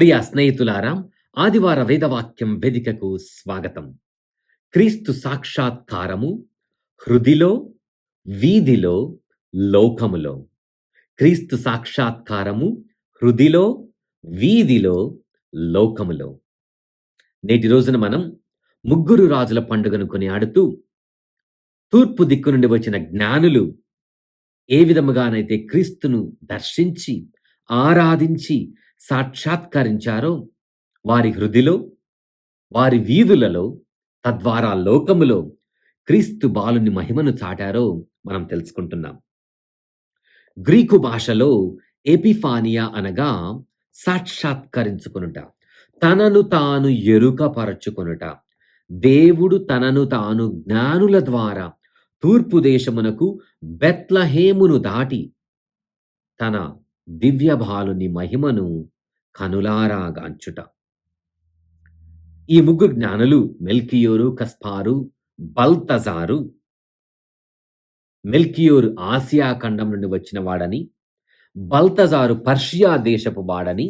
ప్రియ స్నేహితులారా ఆదివార వేదవాక్యం వేదికకు స్వాగతం. క్రీస్తు సాక్షాత్కారము హృదిలో వీధిలో లోకములో. క్రీస్తు సాక్షాత్కారము హృదిలో వీధిలో లోకములో. నేటి రోజున మనం ముగ్గురు రాజుల పండుగను కొనియాడుతూ తూర్పు దిక్కు నుండి వచ్చిన జ్ఞానులు ఏ విధముగానైతే క్రీస్తును దర్శించి ఆరాధించి సాక్షాత్కరించారో. వారి హృదిలో వారి వీధులలో తద్వారా లోకములో క్రీస్తు బాలుని మహిమను చాటారో మనం తెలుసుకుంటున్నాం. గ్రీకు భాషలో ఎపిఫానియా అనగా సాక్షాత్కరించుకొనుట తనను తాను ఎరుకపరచుకొనుట. దేవుడు తనను తాను జ్ఞానుల ద్వారా తూర్పు దేశమునకు బెత్లహేమును దాటి తన దివ్యభాలుని మహిమను కనులారాగాంచుట ఈ ముగ్గురు జ్ఞానులు మెల్కియోరు కస్పారు బల్తజారు మెల్కియోరు ఆసియా ఖండం నుండి వచ్చిన వాడని బల్తజారు పర్షియా దేశపు వాడని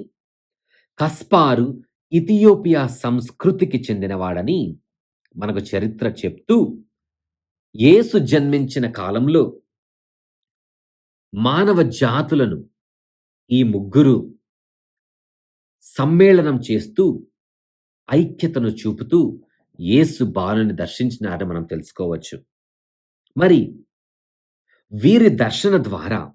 కస్పారు ఇథియోపియా సంస్కృతికి చెందినవాడని మనకు చరిత్ర చెప్తూ యేసు జన్మించిన కాలంలో మానవ జాతులను ఈ ముగ్గురు సమ్మేళనం చేస్తూ ఐక్యతను చూపుతూ యేసు బాలుని దర్శించినారని మనం తెలుసుకోవచ్చు. మరి వీరి దర్శన ద్వారా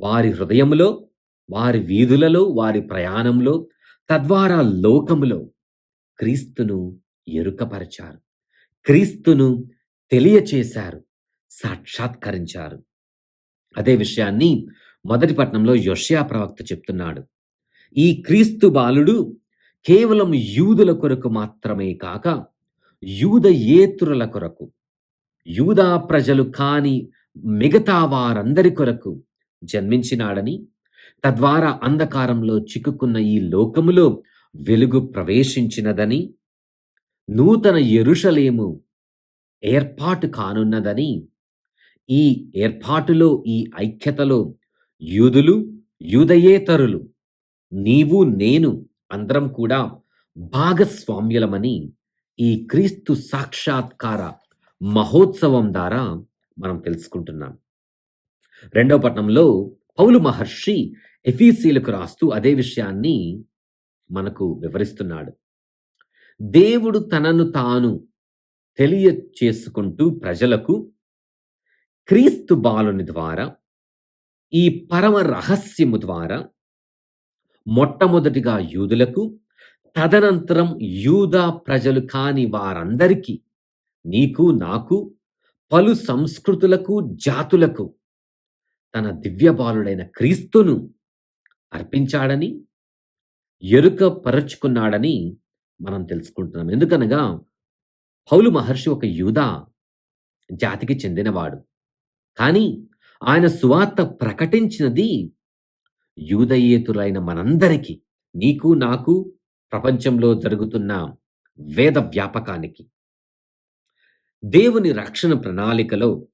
వారి హృదయంలో వారి వీధులలో వారి ప్రయాణంలో తద్వారా లోకములో క్రీస్తును ఎరుకపరిచారు. క్రీస్తును తెలియచేశారు సాక్షాత్కరించారు. అదే విషయాన్ని మొదటి పట్నంలో యొషయా ప్రవక్త చెప్తున్నాడు ఈ క్రీస్తు బాలుడు కేవలం యూదుల కొరకు మాత్రమే కాక యూదయేతరుల కొరకు యూదా ప్రజలు కాని మిగతా వారందరి కొరకు జన్మించినాడని తద్వారా అంధకారంలో చిక్కుకున్న ఈ లోకములో వెలుగు ప్రవేశించినదని నూతన ఎరుషలేము ఏర్పాటు కానున్నదని ఈ ఏర్పాటులో ఈ ఐక్యతలో యూదులు యూదయేతరులు. నీవు నేను అందరం కూడా భాగస్వామ్యులమని ఈ క్రీస్తు సాక్షాత్కార మహోత్సవం ద్వారా మనం తెలుసుకుంటున్నాం. రెండవ పట్నంలో పౌలు మహర్షి ఎఫీసీలకు రాస్తూ అదే విషయాన్ని మనకు వివరిస్తున్నాడు. దేవుడు తనను తాను తెలియచేసుకుంటూ ప్రజలకు క్రీస్తు బాలుని ద్వారా ఈ పరమ రహస్యము ద్వారా మొట్టమొదటిగా యూదులకు తదనంతరం యూదా ప్రజలు కాని వారందరికీ నీకు నాకు పలు సంస్కృతులకు జాతులకు తన దివ్యబాలుడైన క్రీస్తును అర్పించాడని ఎరుక పరచుకున్నాడని మనం తెలుసుకుంటున్నాం. ఎందుకనగా పౌలు మహర్షి ఒక యూదా జాతికి చెందినవాడు. కానీ ఆయన సువార్త ప్రకటించినది యూదయేతులైన మనందరికీ నీకు నాకు ప్రపంచంలో జరుగుతున్న వేద వ్యాపకానికి. దేవుని రక్షణ ప్రణాళికలో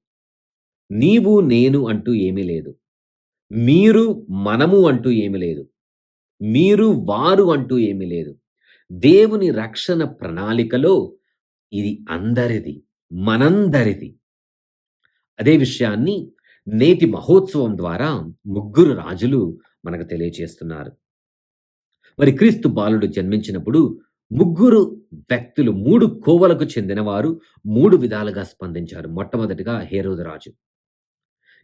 నీవు నేను అంటూ ఏమీ లేదు. మీరు మనము అంటూ ఏమీ లేదు. మీరు వారు అంటూ ఏమీ లేదు. దేవుని రక్షణ ప్రణాళికలో ఇది అందరిది మనందరిది. అదే విషయాన్ని నేటి మహోత్సవం ద్వారా ముగ్గురు రాజులు మనకు తెలియచేస్తున్నారు. మరి క్రీస్తు బాలుడు జన్మించినప్పుడు ముగ్గురు వ్యక్తులు మూడు కోవలకు చెందినవారు మూడు విధాలుగా స్పందించారు. మొట్టమొదటిగా హేరోదు రాజు.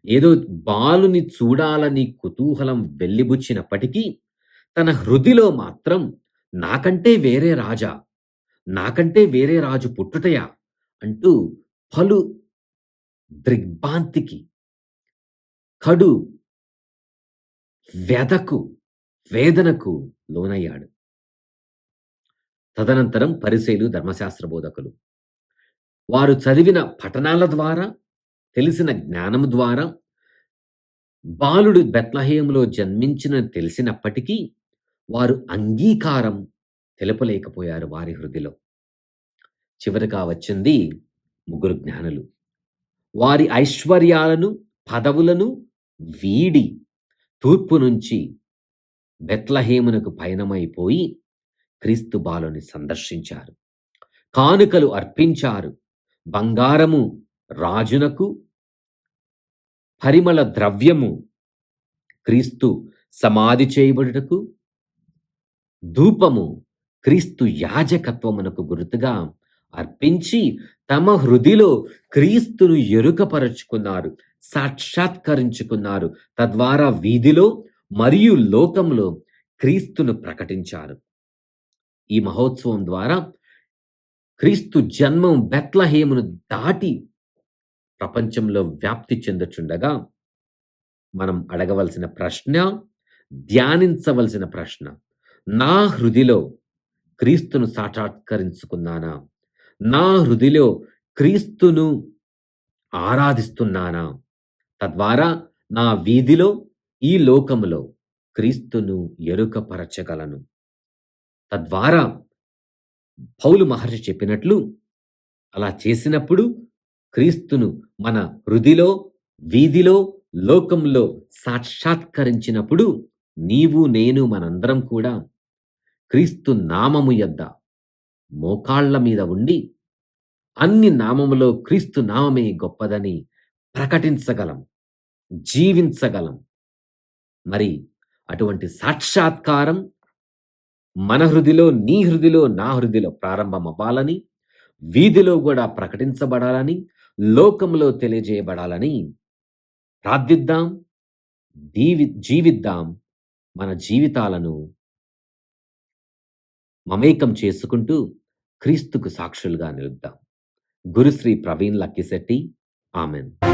ఏదో బాలుని చూడాలని కుతూహలం వెల్లిబుచ్చినప్పటికీ తన హృదిలో మాత్రం నాకంటే వేరే రాజా నాకంటే వేరే రాజు పుట్టుటయా అంటూ పలు దిగ్భాంతికి కడు వ్యధకు వేదనకు లోనయ్యాడు. తదనంతరం పరిశైలు ధర్మశాస్త్ర బోధకులు వారు చదివిన పఠనాల ద్వారా తెలిసిన జ్ఞానం ద్వారా బాలుడు బెత్లహేములో జన్మించిన తెలిసినప్పటికీ వారు అంగీకారం తెలపలేకపోయారు వారి హృదిలో. చివరిగా వచ్చింది ముగ్గురు జ్ఞానులు. వారి ఐశ్వర్యాలను పదవులను వీడి తూర్పు నుంచి బెత్లహేమునకు పయనమైపోయి క్రీస్తు బాలుని సందర్శించారు. కానుకలు అర్పించారు. బంగారము రాజునకు పరిమళ ద్రవ్యము క్రీస్తు సమాధి చేయబడుటకు ధూపము క్రీస్తు యాజకత్వమునకు గుర్తుగా అర్పించి తమ హృదిలో క్రీస్తును ఎరుకపరచుకున్నారు. సాక్షాత్కరించుకున్నారు. తద్వారా వీధిలో మరియు లోకంలో క్రీస్తును ప్రకటించారు. ఈ మహోత్సవం ద్వారా క్రీస్తు జన్మం బెత్లహేమును దాటి ప్రపంచంలో వ్యాప్తి చెందుచుండగా మనం అడగవలసిన ప్రశ్న ధ్యానించవలసిన ప్రశ్న నా హృదిలో క్రీస్తును సాక్షాత్కరించుకున్నానా? నా హృదిలో క్రీస్తును ఆరాధిస్తున్నానా? తద్వారా నా వీధిలో ఈ లోకములో క్రీస్తును ఎరుకపరచగలను. తద్వారా పౌలు మహర్షి చెప్పినట్లు అలా చేసినప్పుడు క్రీస్తును మన హృదిలో వీధిలో లోకంలో సాక్షాత్కరించినప్పుడు నీవు నేను మనందరం కూడా క్రీస్తు నామము యొద్ద మోకాళ్ళ మీద ఉండి అన్ని నామములో క్రీస్తు నామమే గొప్పదని ప్రకటించగలం జీవించగలం మరి అటువంటి సాక్షాత్కారం మన హృదిలో నీ హృదిలో నా హృదిలో ప్రారంభం అవ్వాలని వీధిలో కూడా ప్రకటించబడాలని లోకంలో తెలియజేయబడాలని ప్రార్థిద్దాం దీవి జీవిద్దాం మన జీవితాలను మమేకం చేసుకుంటూ క్రీస్తుకు సాక్షులుగా నిలుద్దాం. గురుశ్రీ ప్రవీణ్ లక్కిశెట్టి ఆమెన్.